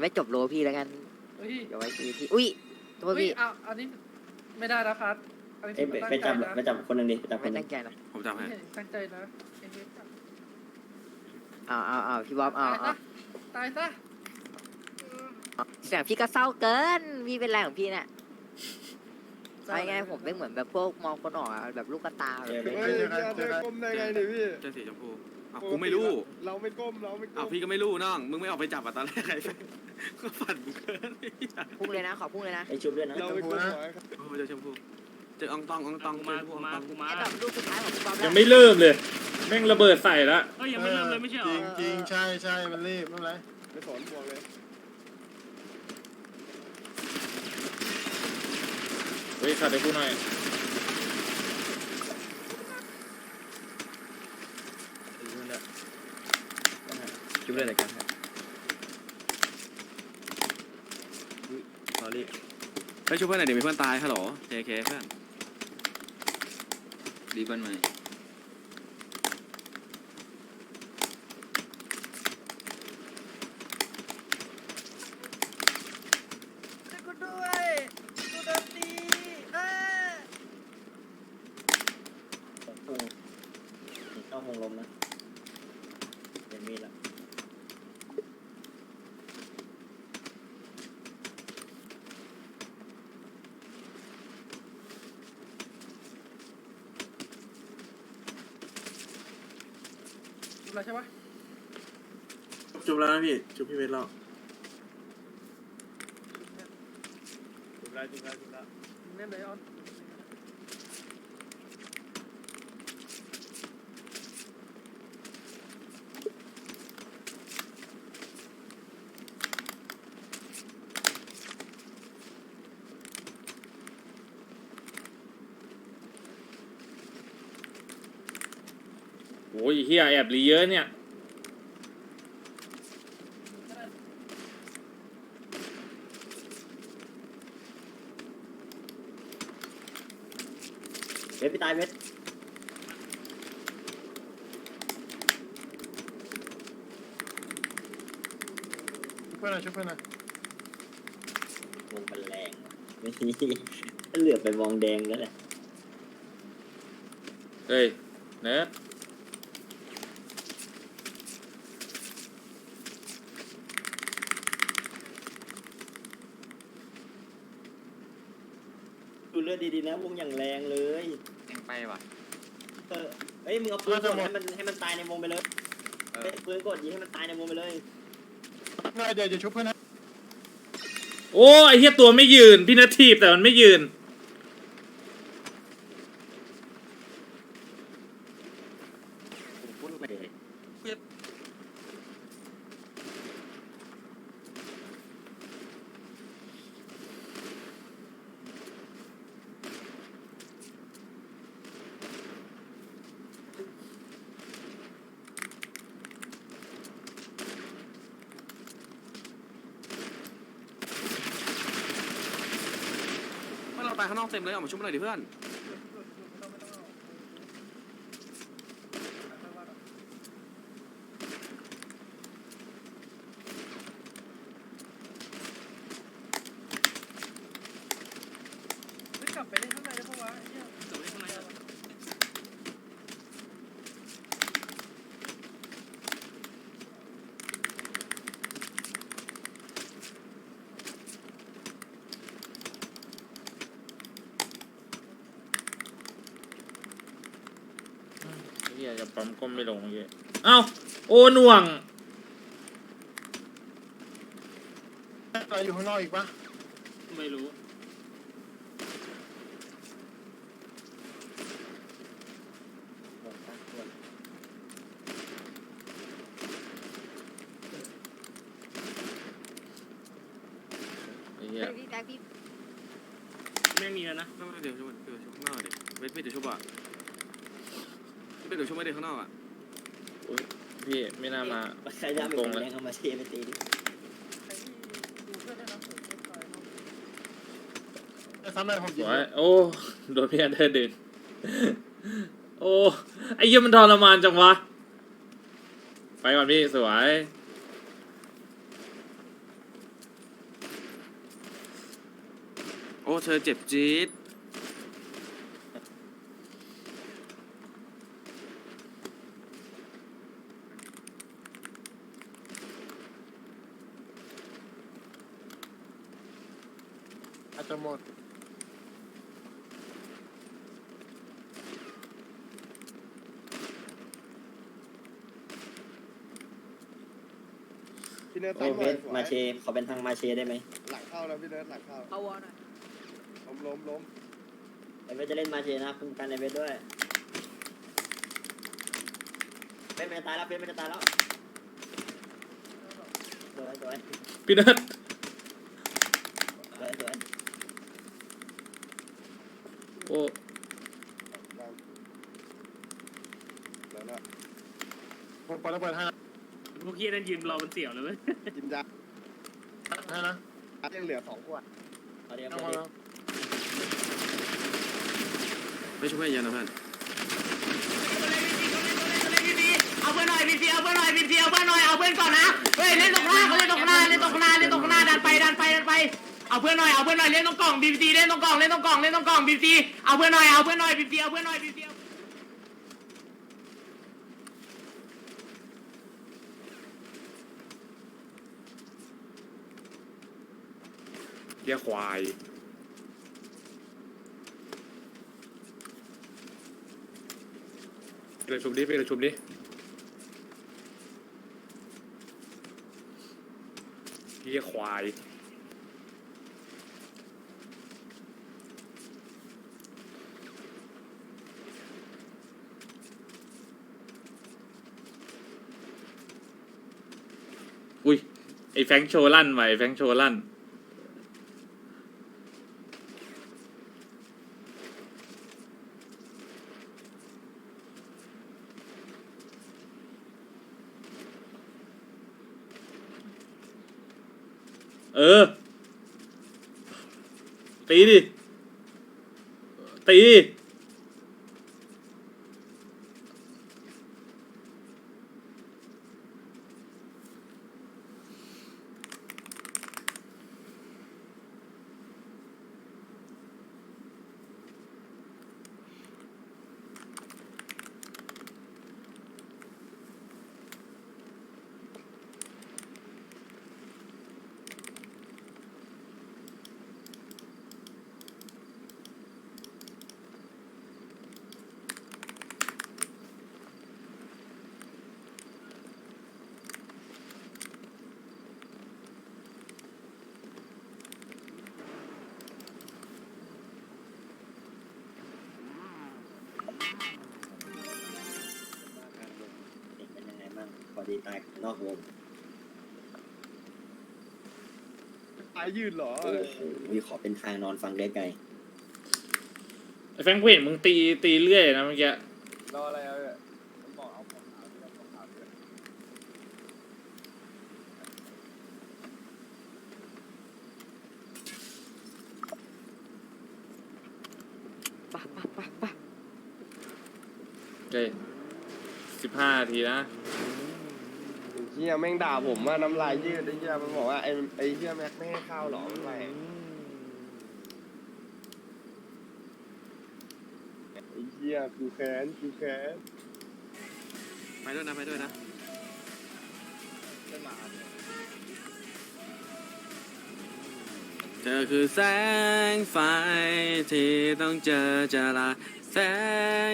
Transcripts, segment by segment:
ยังไม่จบโลพี่แล้วกันเฮ้ยเดี๋ยวไว้ทีพี่อุ้ยโทษเฮ้ยพี่เอาอันนี้ไม่ได้นะพัดอันนี้เอ้ยไปไปจับไปจับคนหนึ่งดิไปจับคไม่นหนึ่ตั้งงใจนะผมจำให้ไม่ตั้งใจนะเอ็นเอ็กซ์จับเอาเอาเอาพี่บ๊อบเอาตายเอาซะตายซะเอาเสียงพี่ก็เศร้าเกินพี่เป็นไรของพี่ เนี่ยไม่ไงผมเป็นเหมือนแบบพวกมองคนออกอะแบบลูกกระตาแบบ เฮ้ยพี่อาเธอก้มได้ไงเนี่ยพี่เจ้าสีชมพูอ้าวกูไม่รู้เราไม่ก้มเราไม่ก้อ้าวมพี่ก็ไม่รู้น้อง มึงไม่ออกไปจับอะตอนแรกไอ้แฟนก็ฝันกูเกินไอ้เหี้ยพุ่งเลยนะขอพุ่งเลยนะไอชุบด้วยนะเราไม่ก้มหัวโอ้เจ้าชมพูเจออองตองอองตองเจอพวกอองตองไอ้แบบลูกสุดท้ายของพี่บ๊อบยังไม่เริ่มเลย แม่งระเบิดใส่ละเอ้ยยังไม่เริ่มเลยไม่ใช่เหรจอริงจริงใช่ใช่มันรีบไม่เป็นไรไม่สนบวกเลย เฮ้ยขัดให้กูหน่อยชุบเลยเลยกันครับสอรี่ไปช่วยเพื่อนหน่อยเดี๋ยวมีเพื่อนตายฮัลโหลเคเคเพื่อนดีเบิ้ลใหม่ ลมนะเห็นมีดละดูแลใช่ปะจุบแล้วนะพี่จุบพี่เวทแล้วจุบได้จุบได้จุบได้เล่นเลยออน โอ้ยเฮียแอบรีเยอะเนี่ยเวทพี่ตายเวทชุบเพื่อนหน่อยชุบเพื่อนหน่อยวงมันแรงไม่เหลือไปมองแดงแล้วแหละเฮ้ยเนิร์ด เลือดดีๆนะวงอย่างแรงเลยไปว่ะเออเอ้ยมึงเอาปืนกดให้มันให้มันตายในวงไปเลยเอ้ยปืนกดยิงให้มันตายในวงไปเลยหน่อยเดี๋ยวเดี๋ยวชุบเพื่อนนะโอ้ไอเฮียตัวไม่ยืน พี่นัททีบแต่มันไม่ยืนพูด ไปข้างนอกเต็มเลยออกมาชุบเพื่อนหน่อยดิเพื่อน ไม่กลับไปเล่นข้างในได้ปะวะไอ้เหี้ย เกิดอะไรข้างในอะ เฮี ยจะปั๊มก้มไม่ลงเมื่อกี้เอ้าโอ้หน่วงอะไรอยู่ข้างนอกอีกปะไม่รู้ ไอ้เฮียพี่แจ็คพี่ไม่มีแล้วนะไม่ไม่เดี๋ยวช่วยเดี๋ยวช่วยข้างนอกดิเวทพี่เดี๋ยวช่วยอะ เป็นหนูช่วไม่ได้ข้างนอกอะพี่ไม่น่ามาใรจเกเเลยผมยโอ้ยโอ้ดนพี่อันเดอร์ดึงโอ้ไอ้เยี่ยมันทรมานจังวะ ไปก่อนพี่สวยโอ้เธอเจ็บจี๊ด อาจจะหมดพี่เนิร์ดโอ้ตั้งเวหน่อยทมาเชขอเป็นทางมาเชได้ไหมหลังเข้าแล้วพี่เนิร์ดหลังเข้าเอาวอหน่อยล้มล้มล้มไอเวทจะเล่นมาเชนะคุมกันไอเวทด้วยเวทมันจะตายแล้วเวทมันจะตายแล้วสวยสวยพี่เนิร์ด สวยสวย โอ้ แล้วนะ ผม ปล่อยระเบิดให้นะพวกเฮียนั่นยืนรอบนเสี่ยวเลยเว้ยกินยาให้นะยังเหลือสองขวดเอาเดี๋ยวเอาเอามาเดี๋ยวไม่ช่วยยันนะเพื่อนเอาเพื่อนหน่อยพีซีเอาเพื่อนหน่อยพีซีเอาเพื่อนหน่อยเอาเพื่อนก่อนนะเฮ้ยเล่นตรงข้างเขาเล่นตรงข้างเล่นตรงข้างเล่นตรงข้างดันไปดันไปดันไปเอาเพื่อนหน่อยเอาเพื่อนหน่อยเล่นตรงกล่องบีซีเล่นตรงกล่องเล่นตรงกล่องเล่นตรงกล่องบีซีเอาเพื่อนหน่อยเอาเพื่อนหน่อยบีซีเอาเพื่อนหน่อยบีซี เรียกควาย ไปเลยชุบดิไปเลยชุบดิเรียกควาย อุ้ยไอ้แฟรงค์โชวลั่นว่ะไอ้แฟรงค์โชวลั่น เออ ตีดิ ตี อดีตายนอกวงตายยืดเหรอโอ้โหวิขอเป็นทางนอนฟังได้ไกลไอ้แฟรงค์กูเห็นมึงตีตีเรื่อยนะเมื่อกี้รออะไรเอาเนี่ยบอกเอาของขาวด้วยเอาของขาวด้วยปะปะปะปะเฮ้ยสิบห้าทีนะไอ้ เฮียแม่งด่าผมว่าน้ำลายยืดไอ้เฮียมันบอกว่าไอ้ไอ้เฮียแม็กไม่ให้ข้าวหรอมันไรไอ้เฮียกูแค้นกูแค้นไปด้วยนะไปด้วยนะเธอคือแสงไฟที่ต้องเจอจรา แส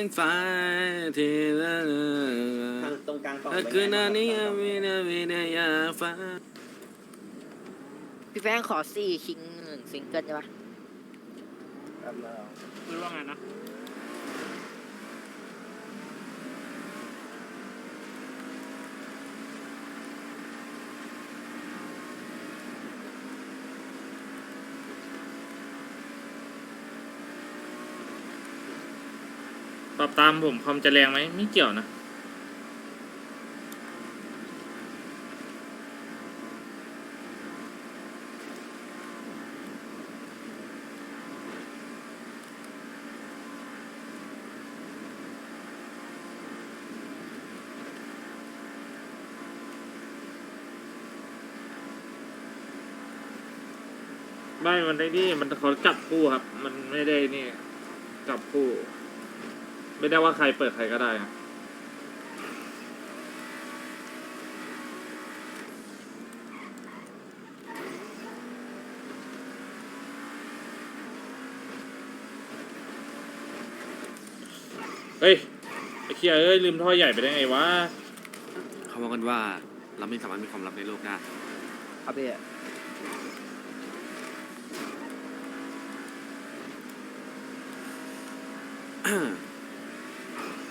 งไฟที่ทางตรงกลางกล่องเธอคือนนี้มีนาวินายาฟ้าพี่แฟงขอสี่คิงหนึ่งซิงเกิลใช่ปะ คือว่าไงนะ ปรับตามผมคอมจะแรงไหมไม่เกี่ยวนะ ไม่มันได้นี่มันเขาจับคู่ครับ มันไม่ได้นี่จับคู่ ไม่ได้ว่าใครเปิดใครก็ได้นะเฮ้ยไอ้เคียเอ้ยลืมท่อใหญ่ไปได้ไงวะเขาบอกกันว่าเราไม่สามารถมีความลับในโลกได้ ครับพี่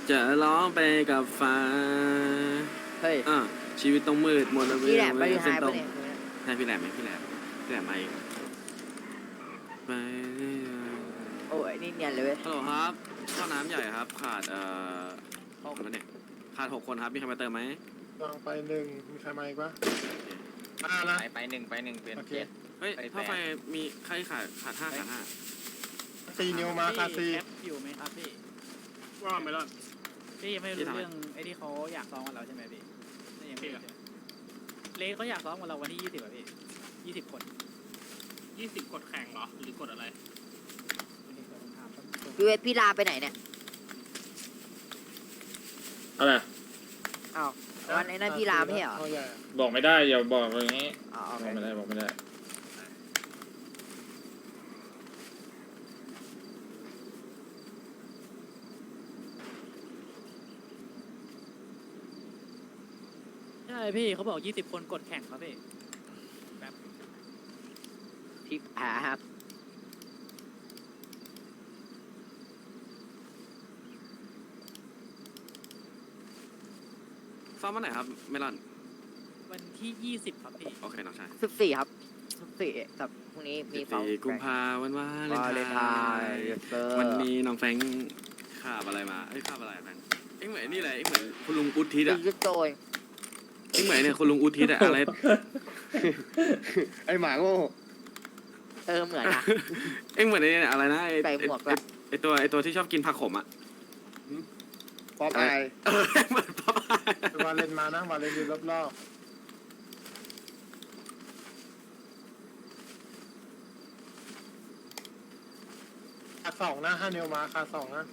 จะร้องไปกับฟ้าเฮ้ยอะชีวิตต้องมืดมนต์พี่แหลมไปดูเส้ท้านยตรปะงเนี่ยใช่พี่แหลมไหมพี่แหลมพี่แหลมมาเองไปโอ้ยนี่เนียนเลยเว้ยฮัลโหลครับข้าวน้ำใหญ่ครับ ขาดเอ่อหกเนี่ยขาดหกคนครับมีใครมาเติมไหมกำลังไปหนึ่งมีใครมาอีกปะห้าละไปไปหนึ่งไปหนึ่งเป็นโอเคเจ็ด เฮ้ยไปแปด ถ้าไฟมีใครขาดขาดห้าขาดห้าซีนิวมาคาซีอยู่ไหมครับพี่ว่าไม่รอด พี่ยังไม่รู้เรื่องไอ้ที่เขาอยากซ้อมกับเราใช่ไหมพี่นี่ยังไม่รู้ใช่ไหมเลสเขาอยากซ้อมกับเราวันที่ยี่สิบอะพี่ยี่สิบคนยี่สิบกดแข่งเหรอ หรือกดอะไร พี่เวทพี่ลาไปไหนเนี่ยอะไรอ้าววันไอ้นั่นพี่ลาไม่ใช่เหรอท่อใหญ่บอกไม่ได้อย่าบอกอย่างนี้อ๋อโอบอกเคไม่ได้บอกไม่ได้ พี่เขาบอกยี่สิบคนกดแข่งครับพี่พี่แพ้ครับ ซ้อมวันไหนครับเมลอน วันที่ยี่สิบครับพี่ โอเคน้องชายสิบสี่ครับสิบสี่กับพรุ่งนี้มีสิบเฝ้าสี่กุมภาวันวาเลวาเลนนไทไทน์น์เซอร์วันนี้น้องแฟรงค์ขาบอะไรมา เอ้ยขาบอะไรแฟรงค์เอ็งเหมือนไอ้นี่เลยเอ็งเหมือนคุณลุงอุทิศดิอะจิโตยเอ็งเหมือนเนี่ยคุณลุงอุทิศอะอะไร ไอหมาโง่เออเหมือนอะ เอ็งเหมือนไอ้เนี่ยอะไรนะไอ้ใส่ไอ้หมวกไอ้ละ ไอ้ตัวไอ้ตัวที่ชอบกินผักขมอะป๊อปไอายเออเหมือนป๊อปอายวาเลนมานะวาเลนอยู่รอบๆคาสองนะห้านิวมาคาสองนะ